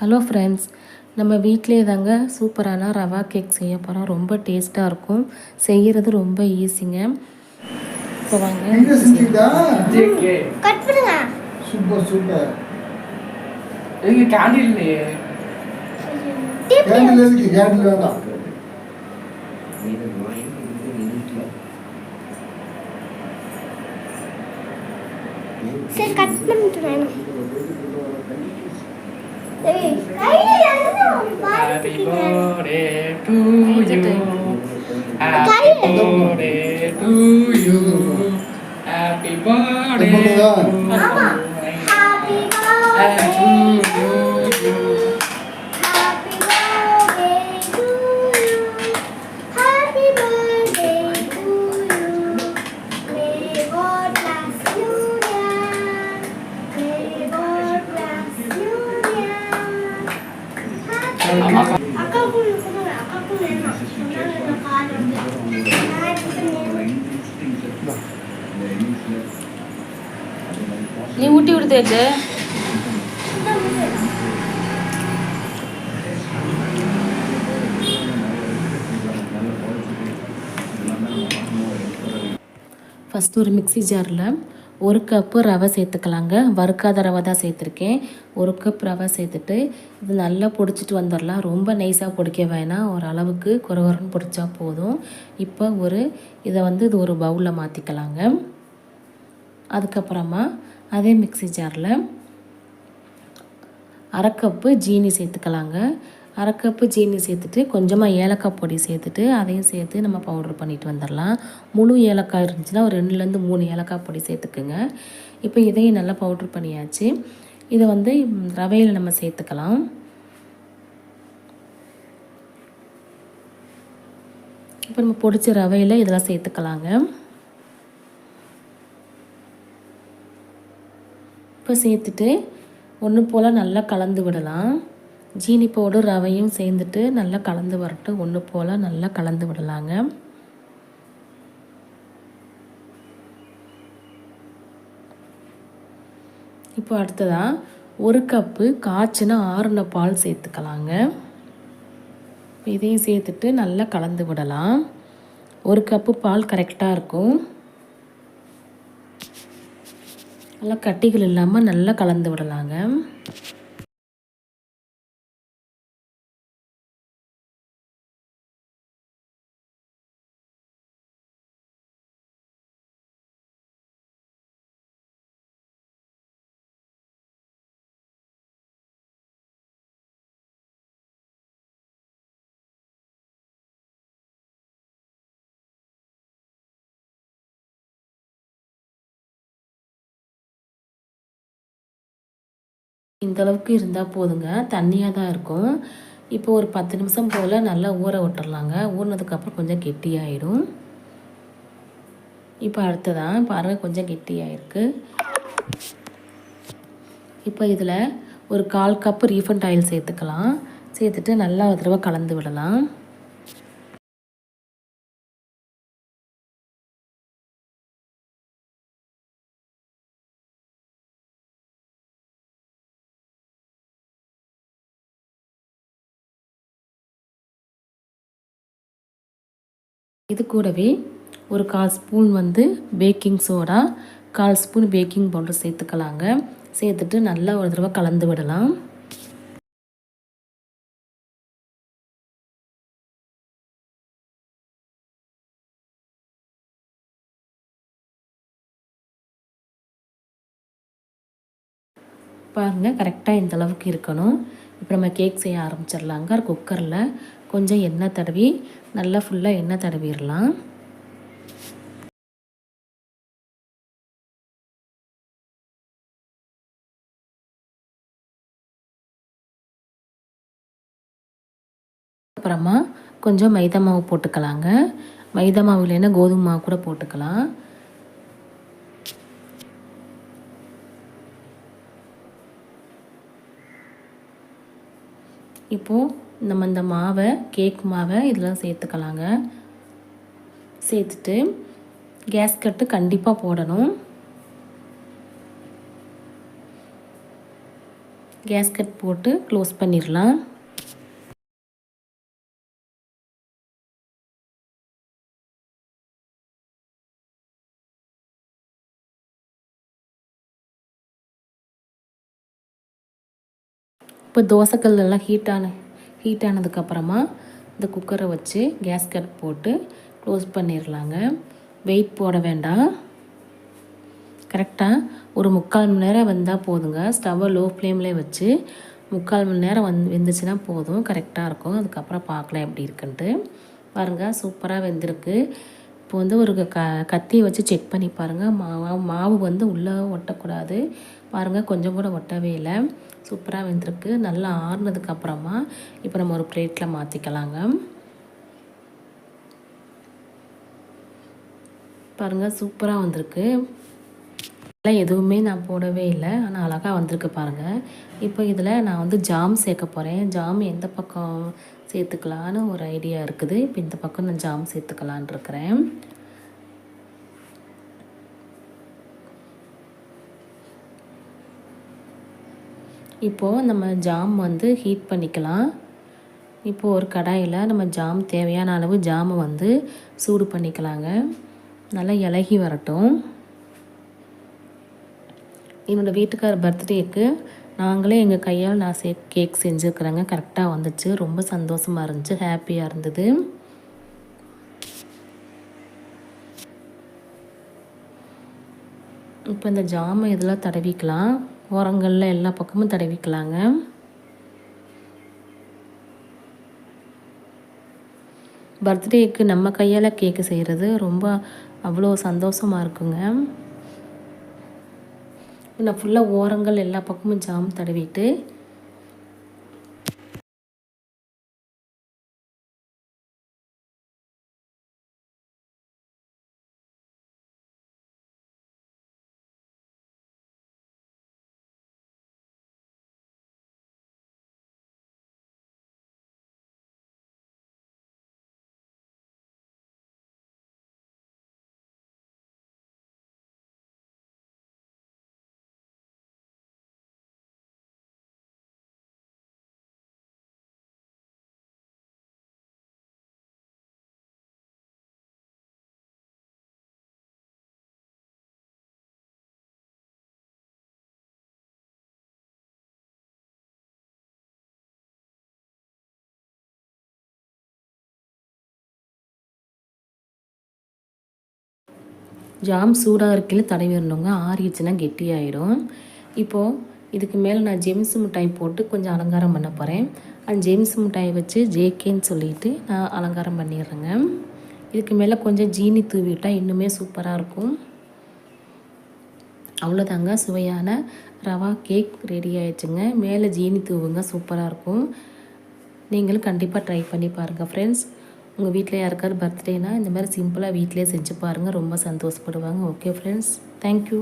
Hello friends நம்ம வீட்டிலே தாங்க சூப்பரான ரவா கேக் செய்ய போகிறோம் ரொம்ப டேஸ்ட்டாக இருக்கும். செய்கிறது ரொம்ப ஈஸிங்க இப்போ வாங்க. எங்க செஞ்சுக்கிட்டா ஜேகே கட் பண்ணுங்க. Super super. எங்க கேண்டில் இல்லையே டீப் கேண்டில் எதுக்கு கேண்டில் வேண்டாம். சரி கட் பண்ணிட்டு வேணும் Happy birthday to you. Happy birthday to you. Happy birthday to you. நீ ஊட்டி விடு ஃபஸ்ட்டு ஒரு மிக்சி ஜாரில் ஒரு கப்பு ரவை சேர்த்துக்கலாங்க. வறுக்காத ரவை தான் சேர்த்துருக்கேன். ஒரு கப் ரவை சேர்த்துட்டு இது நல்லா பிடிச்சிட்டு வந்துடலாம். ரொம்ப நைஸாக பிடிக்க வேணாம். ஒரு அளவுக்கு குறகுறன்னு பிடிச்சா போதும். இப்போ ஒரு இதை வந்து இது ஒரு பவுலில் மாற்றிக்கலாங்க அதுக்கப்புறமா அதே மிக்ஸி ஜாரில் அரை கப்பு ஜீனி சேர்த்துக்கலாங்க. அரை கப்பு சீனி சேர்த்துட்டு கொஞ்சமாக ஏலக்காய் பொடி சேர்த்துட்டு அதையும் சேர்த்து நம்ம பவுடர் பண்ணிட்டு வந்துடலாம். முழு ஏலக்காய் இருந்துச்சுன்னா ஒரு ரெண்டுலேருந்து மூணு ஏலக்காய் பொடி சேர்த்துக்குங்க. இப்போ இதையும் நல்லா பவுட்ரு பண்ணியாச்சு. இதை வந்து ரவையில் நம்ம சேர்த்துக்கலாம். இப்போ நம்ம பொடிச்ச ரவையில் இதெல்லாம் சேர்த்துக்கலாங்க. இப்போ சேர்த்துட்டு ஒன்று போல் நல்லா கலந்து விடலாம். ஜீனி பவுடர் ரவையும் சேர்ந்துட்டு நல்லா கலந்து வரட்டு ஒன்று போல் நல்லா கலந்து விடலாங்க. இப்போ அடுத்ததாக ஒரு கப்பு காய்ச்சின ஆறுன பால் சேர்த்துக்கலாங்க. இதையும் சேர்த்துட்டு நல்லா கலந்து விடலாம். ஒரு கப்பு பால் கரெக்டாக இருக்கும். நல்லா கட்டிகள் இல்லாமல் நல்லா கலந்து விடலாங்க. இந்தளவுக்கு இருந்தால் போதுங்க. தண்ணியாக தான் இருக்கும். இப்போ ஒரு பத்து நிமிஷம் போல் நல்லா ஊற விட்டுறலாங்க. ஊறினதுக்கப்புறம் கொஞ்சம் கெட்டியாயிடும். இப்போ அடுத்ததான் பாருங்கள் கொஞ்சம் கெட்டியாயிருக்கு. இப்போ இதில் ஒரு கால் கப்பு ரீஃபண்ட் ஆயில் சேர்த்துக்கலாம். சேர்த்துட்டு நல்லா ஒரு தடவை கலந்து விடலாம். இது கூடவே ஒரு கால் ஸ்பூன் வந்து பேக்கிங் சோடா கால் ஸ்பூன் பேக்கிங் பவுடர் சேர்த்துக்கலாங்க. சேர்த்துட்டு நல்லா ஒரு தடவை கலந்து விடலாம். பாருங்கள் கரெக்டாக இந்த அளவுக்கு இருக்கணும். இப்போ நம்ம கேக் செய்ய ஆரம்பிச்சிடலாங்க. குக்கரில் கொஞ்சம் எண்ணெய் தடவி நல்லா ஃபுல்லாக எண்ணெய் தடவிடலாம். அப்புறமா கொஞ்சம் மைதா மாவு போட்டுக்கலாங்க. மைதா மாவு இல்லைன்னா கோதுமை மாவு கூட போட்டுக்கலாம். இப்போது நம்ம இந்த மாவை கேக் மாவை இதெல்லாம் சேர்த்துக்கலாங்க. சேர்த்துட்டு கேஸ் கட்டு கண்டிப்பாக போடணும். கேஸ்கட் போட்டு க்ளோஸ் பண்ணிடலாம். இப்போ தோசைக்கல் எல்லாம் ஹீட்டான ஹீட் ஆனதுக்கப்புறமா இந்த குக்கரை வச்சு கேஸ் கட் போட்டு க்ளோஸ் பண்ணிடலாங்க வெயிட் போட வேண்டாம். கரெக்டாக ஒரு முக்கால் மணி நேரம் வந்தால் போதுங்க. ஸ்டவ்வை லோ ஃப்ளேம்லேயே வச்சு முக்கால் மணி நேரம் வந் வெந்துச்சுன்னா போதும். கரெக்டாக இருக்கும். அதுக்கப்புறம் பார்க்கலாம் எப்படி இருக்குன்ட்டு. பாருங்கள் சூப்பராக வெந்திருக்கு. இப்போ வந்து ஒரு க கத்தியை வச்சு செக் பண்ணி பாருங்கள் மாவு மாவு வந்து உள்ளே ஒட்டக்கூடாது. பாருங்கள் கொஞ்சம் கூட ஒட்டவே இல்லை. சூப்பராக வெந்திருக்கு. நல்லா ஆறுனதுக்கு அப்புறமா இப்போ நம்ம ஒரு பிளேட்டில் மாற்றிக்கலாங்க பாருங்கள் சூப்பராக வந்திருக்கு. எல்லாம் எதுவுமே நான் போடவே இல்லை. ஆனால் அழகாக வந்திருக்கு பாருங்கள் இப்போ இதில் நான் வந்து ஜாம் சேர்க்க போகிறேன் ஜாம் எந்த பக்கம் சேர்த்துக்கலான்னு ஒரு ஐடியா இருக்குது. இப்போ இந்த பக்கம் நான் ஜாம் சேர்த்துக்கலான் இருக்கிறேன். இப்போது நம்ம ஜாம் வந்து ஹீட் பண்ணிக்கலாம். இப்போது ஒரு கடாயில் நம்ம ஜாம் தேவையான அளவு ஜாமை வந்து சூடு பண்ணிக்கலாங்க. நல்லா இலகி வரட்டும். என்னோடய வீட்டுக்கார பர்த்டேக்கு நாங்களே எங்கள் கையால் நான் சே கேக் செஞ்சுருக்குறேங்க. கரெக்டாக வந்துச்சு. ரொம்ப சந்தோஷமாக இருந்துச்சு. ஹாப்பியாக இருந்தது. இப்போ இந்த ஜாமை இதெல்லாம் தடவிக்கலாம். ஓரங்களில் எல்லா பக்கமும் தடவிக்கலாங்க பர்த்டேக்கு நம்ம கையால் கேக்கு செய்கிறது ரொம்ப அவ்வளோ சந்தோஷமாக இருக்குங்க. நான் ஃபுல்லாக ஓரங்கள் எல்லா பக்கமும் ஜாம் தடவிட்டு ஜாம் சூடாக இருக்கையில் தடவிடணுங்க ஆறிடுச்சுன்னா கெட்டியாயிடும் இப்போது இதுக்கு மேலே நான் ஜெம்ஸ் மிட்டாய் போட்டு கொஞ்சம் அலங்காரம் பண்ண போகிறேன் அந்த ஜெம்ஸ் மிட்டாயை வச்சு ஜேகேன்னு சொல்லிட்டு நான் அலங்காரம் பண்ணிடுறேங்க. இதுக்கு மேலே கொஞ்சம் ஜீனி தூவி விட்டால் இன்னுமே சூப்பராக இருக்கும். அவ்வளோதாங்க சுவையான ரவா கேக் ரெடி ஆயிடுச்சுங்க. மேலே ஜீனி தூவுங்க சூப்பராக இருக்கும். நீங்களும் கண்டிப்பாக ட்ரை பண்ணி பாருங்கள் ஃப்ரெண்ட்ஸ் உங்கள் வீட்டில் யாருக்காவது பர்த்டேனா இந்த மாதிரி சிம்பிளாக வீட்டிலே செஞ்சு பாருங்கள் ரொம்ப சந்தோஷப்படுவாங்க. Okay friends thank you